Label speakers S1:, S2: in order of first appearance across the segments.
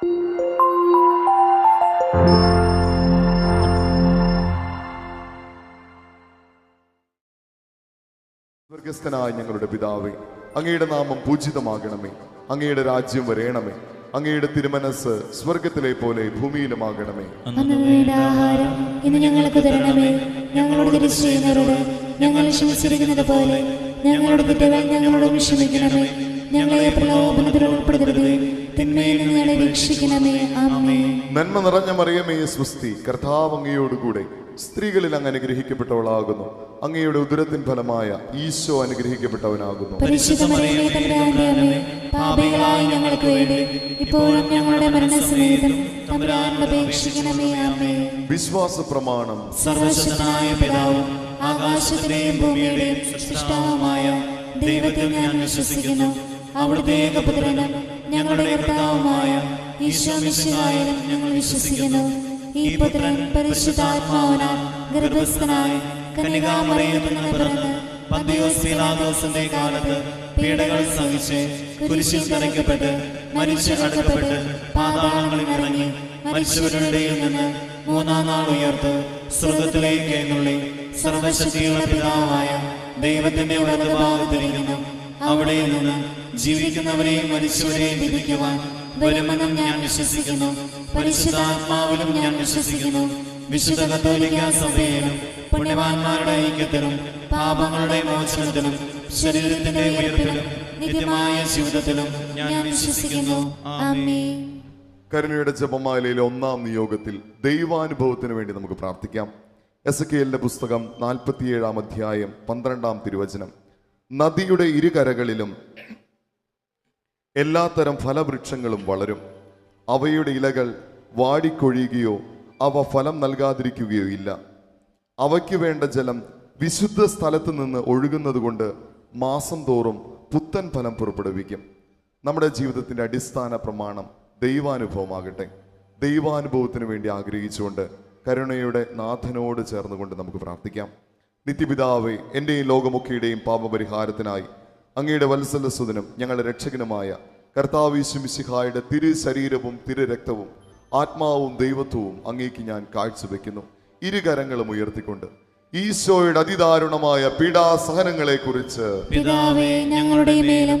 S1: സ്വർഗസ്ഥനായ ഞങ്ങളുടെ പിതാവേ അങ്ങയുടെ നാമം പൂജിതമാകണമേ. അങ്ങയുടെ രാജ്യം വരേണമേ. അങ്ങയുടെ തിരുമനസ് സ്വർഗത്തിലെ പോലെ ഭൂമിയിലുമാകണമേ.
S2: ആഹാരം ഇന്ന് ഞങ്ങൾക്ക് തരണമേ. ഞങ്ങളോട് തിരിച്ചു ചെയ്യുന്നവരോട് ഞങ്ങൾ ക്ഷമിച്ചിരിക്കുന്നത് പോലെ ഞങ്ങളുടെ തെറ്റുകൾ ഞങ്ങളോട് ക്ഷമിക്കണമേ. ഞങ്ങളെ പ്രലോഭനത്തിൽ ഉൾപ്പെടുത്തരുതേ. തിന്മയിൽ ഞങ്ങളെ രക്ഷിക്കണമേ. ആമേ
S1: നന്മ നിറഞ്ഞ മറിയമേ സ്വസ്തി കർത്താവ് അങ്ങയോടുകൂടെ സ്ത്രീകളിൽ അങ്ങ് അനുഗ്രഹിക്കപ്പെട്ടവളാകുന്നു. അങ്ങയുടെ ഉദരത്തിൻ ഫലമായ ഈശോ അനുഗ്രഹിക്കപ്പെട്ടവനാകുന്നു. വിശ്വാസ പ്രമാണം
S2: സർവശക്തനായ പിതാവും ആകാശത്തിന്റെയും ഭൂമിയുടെയും സൃഷ്ടാവുമായ ദൈവത്തിൽ ഞാൻ വിശ്വസിക്കുന്നു. അവിടുത്തെ ഏകപുത്രനും ഞങ്ങളുടെ കർത്താവുമായ ഈശോ മിശിഹായിലും ഞങ്ങൾ വിശ്വസിക്കുന്നു. ഈ പുത്രൻ പരിശുദ്ധാത്മാവിനാൽ ഗർഭസ്ഥനായ കനികാമറിയത്തിൽ നിന്ന് പിറന്ന് കാലത്ത് പീഡകൾ സഹിച്ച് കുരിശിൽ മരിച്ചു പാതാളങ്ങളിൽ ഇറങ്ങി മരിച്ചവരുടെ നിന്ന് മൂന്നാം നാൾ ഉയർത്ത് സ്വർഗത്തിലേക്ക് എന്നുള്ളി സർവശക്തിയുള്ള പിതാവായ ദൈവത്തിന്റെ വലതുഭാഗത്തിരിക്കുന്നു. അവിടെ നിന്ന് ജീവിക്കുന്നവരെയും മരിച്ചവരെയും വിധിക്കുവാൻ വരുമെന്നും ഞാൻ വിശ്വസിക്കുന്നു. പരിശുദ്ധാത്മാവിലും ഞാൻ വിശ്വസിക്കുന്നു. വിശുദ്ധ കത്തോലിക്ക സഭയിലും പുണ്യവാന്മാരുടെ ഐക്യത്തിലും പാപങ്ങളുടെ മോചനത്തിലും ശരീരത്തിന്റെ ഉയർപ്പിലും നിത്യമായ ജീവിതത്തിലും ഞാൻ വിശ്വസിക്കുന്നു.
S1: കരുണയുടെ ജപമാലയിലെ ഒന്നാം നിയോഗത്തിൽ ദൈവാനുഭവത്തിന് വേണ്ടി നമുക്ക് പ്രാർത്ഥിക്കാം. എസ് കെ എല്ലിന്റെ പുസ്തകം നാൽപ്പത്തിയേഴാം അധ്യായം പന്ത്രണ്ടാം തിരുവചനം. നദിയുടെ ഇരുകരകളിലും എല്ലാത്തരം ഫലവൃക്ഷങ്ങളും വളരും. അവയുടെ ഇലകൾ വാടിക്കൊഴിയുകയോ അവ ഫലം നൽകാതിരിക്കുകയോ ഇല്ല. അവയ്ക്ക് വേണ്ട ജലം വിശുദ്ധ സ്ഥലത്ത് നിന്ന് ഒഴുകുന്നതുകൊണ്ട് മാസം തോറും പുത്തൻ ഫലം പുറപ്പെടുവിക്കും. നമ്മുടെ ജീവിതത്തിന്റെ അടിസ്ഥാന പ്രമാണം ദൈവാനുഭവമാകട്ടെ. ദൈവാനുഭവത്തിന് വേണ്ടി ആഗ്രഹിച്ചുകൊണ്ട് കരുണയുടെ നാഥനോട് ചേർന്നുകൊണ്ട് നമുക്ക് പ്രാർത്ഥിക്കാം. നിത്യപിതാവേ എന്റെയും ലോകമൊക്കെയുടെയും പാപപരിഹാരത്തിനായി അങ്ങയുടെ വത്സലസുദനം ഞങ്ങളുടെ രക്ഷകനുമായ കർത്താവിശുമിശിഹായുടെ തിരു ശരീരവും തിരു രക്തവും ആത്മാവും ദൈവത്വവും അങ്ങേക്ക് ഞാൻ കാഴ്ചവെക്കുന്നു. ഇരുകരങ്ങളും ഉയർത്തിക്കൊണ്ട് ഈശോയുടെ അതിദാരുണമായ പീഡാസഹനങ്ങളെ കുറിച്ച്
S2: ഞങ്ങളുടെ മേലും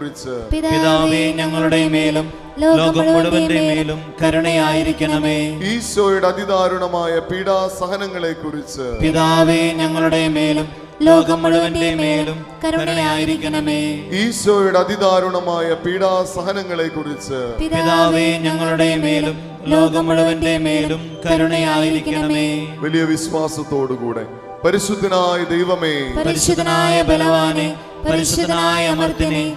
S2: പിതാവേ ഞങ്ങളുടെ മേലും ലോകം മുഴുവന്റെ മേലും കരുണയായിരിക്കണമേ.
S1: ഈശോയുടെ അതിദാരുണമായ പീഡാസഹനങ്ങളെ കുറിച്ച്
S2: പിതാവേ ഞങ്ങളുടെ മേലും ലോകം മുഴുവന്റെ മേലും കരുണയായിരിക്കണമേ.
S1: ഈശോയുടെ അതിദാരുണമായ പീഡാസഹനങ്ങളെ കുറിച്ച്
S2: പിതാവേ ഞങ്ങളുടെ മേലും ലോകം മുഴുവന്റെ മേലും കരുണയായിരിക്കണമേ.
S1: വലിയ വിശ്വാസത്തോടുകൂടെ. പരിശുദ്ധനായ ദൈവമേ
S2: പരിശുദ്ധനായ ബലവാനെ പരിശുദ്ധനായ അമർത്തിനെ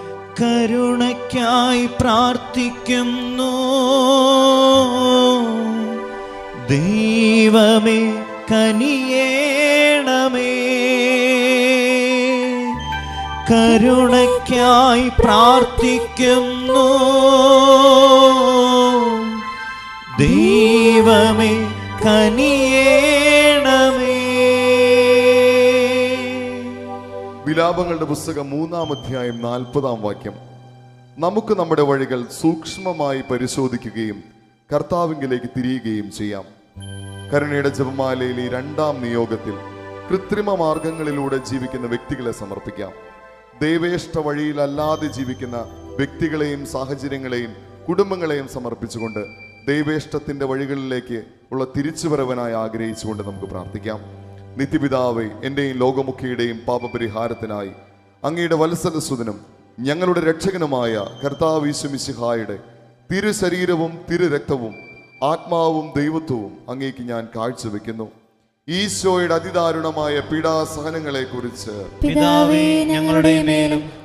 S3: കരുണയ്ക്കായി പ്രാർത്ഥിക്കുന്നു. ദൈവമേ കനിയേണമേ. കരുണയ്ക്കായി പ്രാർത്ഥിക്കുന്നു. ദൈവമേ കനിയേണമേ
S1: വിലാപങ്ങളുടെ പുസ്തകം മൂന്നാം അധ്യായം നാൽപ്പതാം വാക്യം. നമുക്ക് നമ്മുടെ വഴികൾ സൂക്ഷ്മമായി പരിശോധിക്കുകയും കർത്താവിങ്കിലേക്ക് തിരിയുകയും ചെയ്യാം. കരുണയുടെ ജപമാലയിലെ രണ്ടാം നിയോഗത്തിൽ കൃത്രിമ മാർഗങ്ങളിലൂടെ ജീവിക്കുന്ന വ്യക്തികളെ സമർപ്പിക്കാം. ദൈവേഷ്ട വഴിയിലല്ലാതെ ജീവിക്കുന്ന വ്യക്തികളെയും സാഹചര്യങ്ങളെയും കുടുംബങ്ങളെയും സമർപ്പിച്ചുകൊണ്ട് ദൈവേഷ്ടത്തിന്റെ വഴികളിലേക്ക് ഉള്ള തിരിച്ചുവരവനായി ആഗ്രഹിച്ചുകൊണ്ട് നമുക്ക് പ്രാർത്ഥിക്കാം. നിത്യപിതാവേ എന്റെയും ലോകമുഖിയുടെയും പാപപരിഹാരത്തിനായി അങ്ങയുടെ വത്സലസുതനും ഞങ്ങളുടെ രക്ഷകനുമായ കർത്താവ് തിരുശരീരവും തിരു ശരീരവും തിരു രക്തവും ആത്മാവും ദൈവത്വവും അങ്ങേക്ക് ഞാൻ കാഴ്ചവെക്കുന്നു. ഈശോയുടെ അതിദാരുണമായ പീഡാസഹനങ്ങളെ കുറിച്ച്
S3: പിതാവേ ഞങ്ങളുടെ മേലും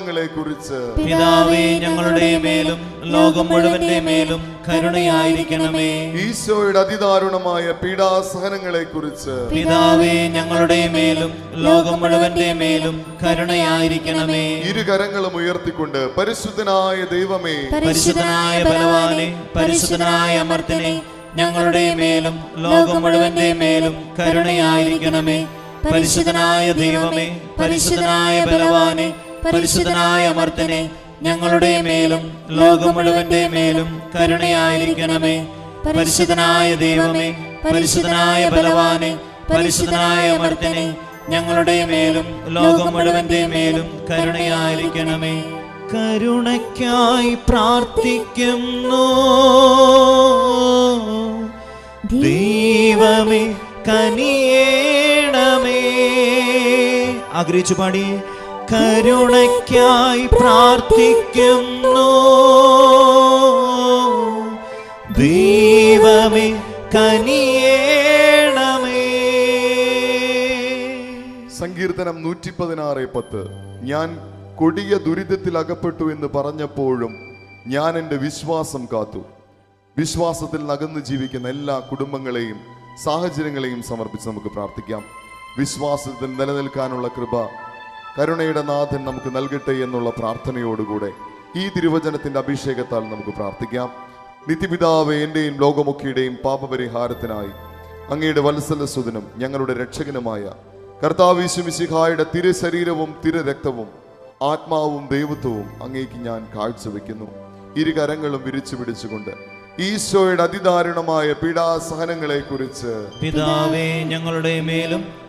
S1: പീഡാസഹനങ്ങളെ കുറിച്ച്
S3: പിതാവേ ഞങ്ങളുടെ മേലും ലോകം മുഴുവന്റെ മേലും കരുണയായിരിക്കണമേ.
S1: ഈശോയുടെ അതിദാരുണമായ പീഡാസഹനങ്ങളെ കുറിച്ച്
S3: പിതാവേ ഞങ്ങളുടെ മേലും ലോകം മുഴുവന്റെ മേലും കരുണയായിരിക്കണമേ.
S1: ഇരു കരങ്ങളും ഉയർത്തിക്കൊണ്ട് പരിശുദ്ധനായ ദൈവമേ.
S3: പരിശുദ്ധനായ ബലവാനെ പരിശുദ്ധനായ അമർത്തിനെ ഞങ്ങളുടെ മേലും ലോകം മുഴുവന്റെ മേലും കരുണയായിരിക്കണമേ. പരിശുദ്ധനായ ദൈവമേ പരിശുദ്ധനായ ബലവാനെ പരിശുദ്ധനായ അമർത്തനെ ഞങ്ങളുടെ മേലും ലോകം മുഴുവന്റെ മേലും കരുണയായിരിക്കണമേ. പരിശുദ്ധനായ ദൈവമേ പരിശുദ്ധനായ ബലവാനെ പരിശുദ്ധനായ അമർത്തനെ ഞങ്ങളുടെ മേലും ലോകം മുഴുവന്റെ മേലും കരുണയായിരിക്കണമേ. കരുണയ്ക്കായി പ്രാർത്ഥിക്കുന്നു. ദൈവമേ കനിയേണമേ. ആഗ്രഹിച്ചു പാടി കരുണയ്ക്കായി പ്രാർത്ഥിക്കുന്നു. ദൈവമേ കനിയേണമേ.
S1: സങ്കീർത്തനം നൂറ്റി പതിനാറ് പത്ത്. ഞാൻ കൊടിയ ദുരിതത്തിൽ അകപ്പെട്ടു എന്ന് പറഞ്ഞപ്പോഴും ഞാൻ എന്റെ വിശ്വാസം കാത്തു. വിശ്വാസത്തിൽ നകന്നു ജീവിക്കുന്ന എല്ലാ കുടുംബങ്ങളെയും സാഹചര്യങ്ങളെയും സമർപ്പിച്ച് നമുക്ക് പ്രാർത്ഥിക്കാം. വിശ്വാസത്തിൽ നിലനിൽക്കാനുള്ള കൃപ കരുണയുടെ നാഥൻ നമുക്ക് നൽകട്ടെ എന്നുള്ള പ്രാർത്ഥനയോടുകൂടെ ഈ തിരുവചനത്തിന്റെ അഭിഷേകത്താൽ നമുക്ക് പ്രാർത്ഥിക്കാം. നിത്യപിതാവ് എന്റെയും ലോകമുഖിയുടെയും പാപപരിഹാരത്തിനായി അങ്ങയുടെ വത്സലസുതനും ഞങ്ങളുടെ രക്ഷകനുമായ കർത്താവിശു മിശിഹായുടെ തിരു ശരീരവും തിരു രക്തവും ആത്മാവും ദൈവത്വവും അങ്ങേക്ക് ഞാൻ കാഴ്ചവെക്കുന്നു. ഇരു കരങ്ങളും വിരിച്ചു പിടിച്ചുകൊണ്ട് ഈശോയുടെ അതിദാരുണമായ പീഡാസഹനങ്ങളെ കുറിച്ച്
S3: പിതാവേ ഞങ്ങളുടെ മേലും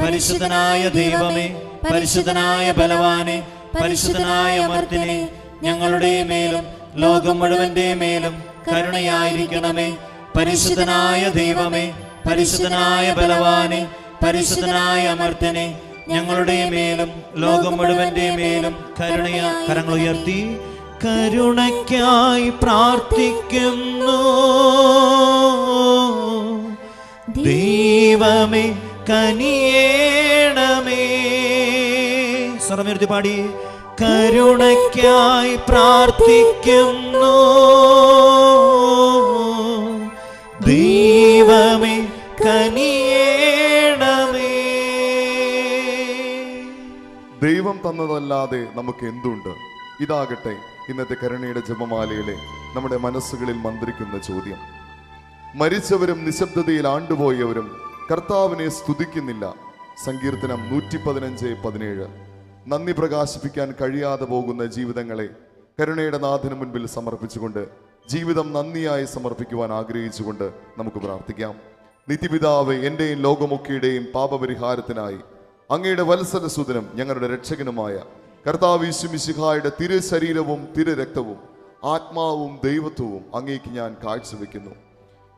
S3: പരിശുദ്ധനായ ദൈവമേ പരിശുദ്ധനായ ബലവാനെ പരിശുദ്ധനായ അമർത്തിനെ ഞങ്ങളുടെ മേലും ലോകം മുഴുവന്റെ മേലും കരുണയായിരിക്കണമേ. പരിശുദ്ധനായ ദൈവമേ പരിശുദ്ധനായ ബലവാനെ പരിശുദ്ധനായ അമർത്തനെ ഞങ്ങളുടെ മേലും ലോകം മുഴുവന്റെ മേലും കരുണയാ കരങ്ങൾ ഉയർത്തി കരുണയ്ക്കായി പ്രാർത്ഥിക്കുന്നു. ദൈവമേ കനിയേണമേ. സ്വരമുയർത്തി പാടി. കരുണയ്ക്കായി പ്രാർത്ഥിക്കുന്നു. ദൈവമേ കനിയേണമേ.
S1: ദൈവം തന്നതല്ലാതെ നമുക്ക് എന്തുണ്ട്? ഇതാകട്ടെ ഇന്നത്തെ കരുണയുടെ ജപമാലയിലെ നമ്മുടെ മനസ്സുകളിൽ മന്ത്രിക്കുന്ന ചോദ്യം. മരിച്ചവരും നിശബ്ദതയിൽ ആണ്ടുപോയവരും കർത്താവിനെ സ്തുതിക്കുന്നില്ല. സങ്കീർത്തനം നൂറ്റി പതിനഞ്ച് പതിനേഴ്. നന്ദി പ്രകാശിപ്പിക്കാൻ കഴിയാതെ പോകുന്ന ജീവിതങ്ങളെ കരുണയുടെ നാഥന് മുൻപിൽ സമർപ്പിച്ചുകൊണ്ട് ജീവിതം നന്ദിയായി സമർപ്പിക്കുവാൻ ആഗ്രഹിച്ചുകൊണ്ട് നമുക്ക് പ്രാർത്ഥിക്കാം. നിത്യപിതാവ് എന്റെയും ലോകമൊക്കെയുടെയും പാപപരിഹാരത്തിനായി അങ്ങയുടെ വത്സര സുദനം ഞങ്ങളുടെ രക്ഷകനുമായ കർത്താവ് യേശുമിശിഹായുടെ തിരു ശരീരവും തിരു രക്തവും ആത്മാവും ദൈവത്വവും അങ്ങേക്ക് ഞാൻ കാഴ്ചവെക്കുന്നു.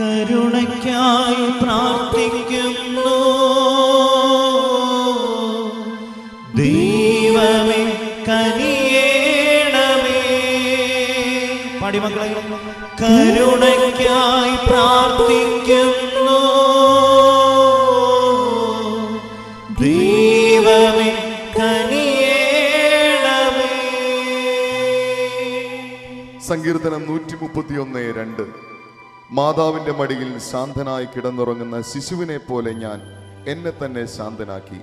S3: കരുണയ്ക്കായി പ്രാർത്ഥിക്കുന്നു. ദൈവമേ കനിയേണമേ. പാടിമക്കളെ കരുണയ്ക്കായി പ്രാർത്ഥിക്കുന്നു. ദൈവമേ കനിയേണമേ.
S1: സങ്കീർത്തനം നൂറ്റി മുപ്പത്തിയൊന്ന് രണ്ട്. മാതാവിന്റെ മടിയിൽ ശാന്തനായി കിടന്നുറങ്ങുന്ന ശിശുവിനെ പോലെ ഞാൻ എന്നെ തന്നെ ശാന്തനാക്കി.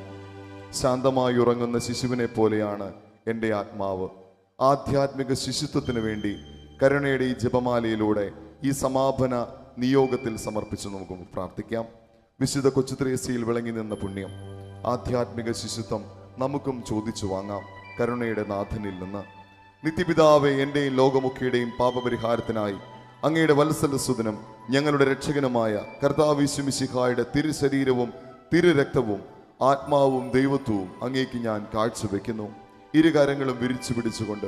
S1: ശാന്തമായി ഉറങ്ങുന്ന ശിശുവിനെ പോലെയാണ് എന്റെ ആത്മാവ്. ആധ്യാത്മിക ശിശുത്വത്തിന് വേണ്ടി കരുണയുടെ ഈ ജപമാലയിലൂടെ ഈ സമാപന നിയോഗത്തിൽ സമർപ്പിച്ച് നമുക്ക് പ്രാർത്ഥിക്കാം. വിശുദ്ധ കൊച്ചുത്രേസ്യയിൽ വിളങ്ങി നിന്ന പുണ്യം ആധ്യാത്മിക ശിശുത്വം നമുക്കും ചോദിച്ചു വാങ്ങാം കരുണയുടെ നാഥനിൽ നിന്ന്. നിത്യപിതാവെ എന്റെയും ലോകമൊക്കെയുടെയും പാപപരിഹാരത്തിനായി അങ്ങയുടെ വത്സലസുതനും ഞങ്ങളുടെ രക്ഷകനുമായ കർത്താവിശുമിശിഹായുടെ തിരുശരീരവും തിരുരക്തവും തിരു രക്തവും ആത്മാവും ദൈവത്വവും അങ്ങേക്ക് ഞാൻ കാഴ്ചവെക്കുന്നു. ഇരുകാരങ്ങളും വിരിച്ചു പിടിച്ചുകൊണ്ട്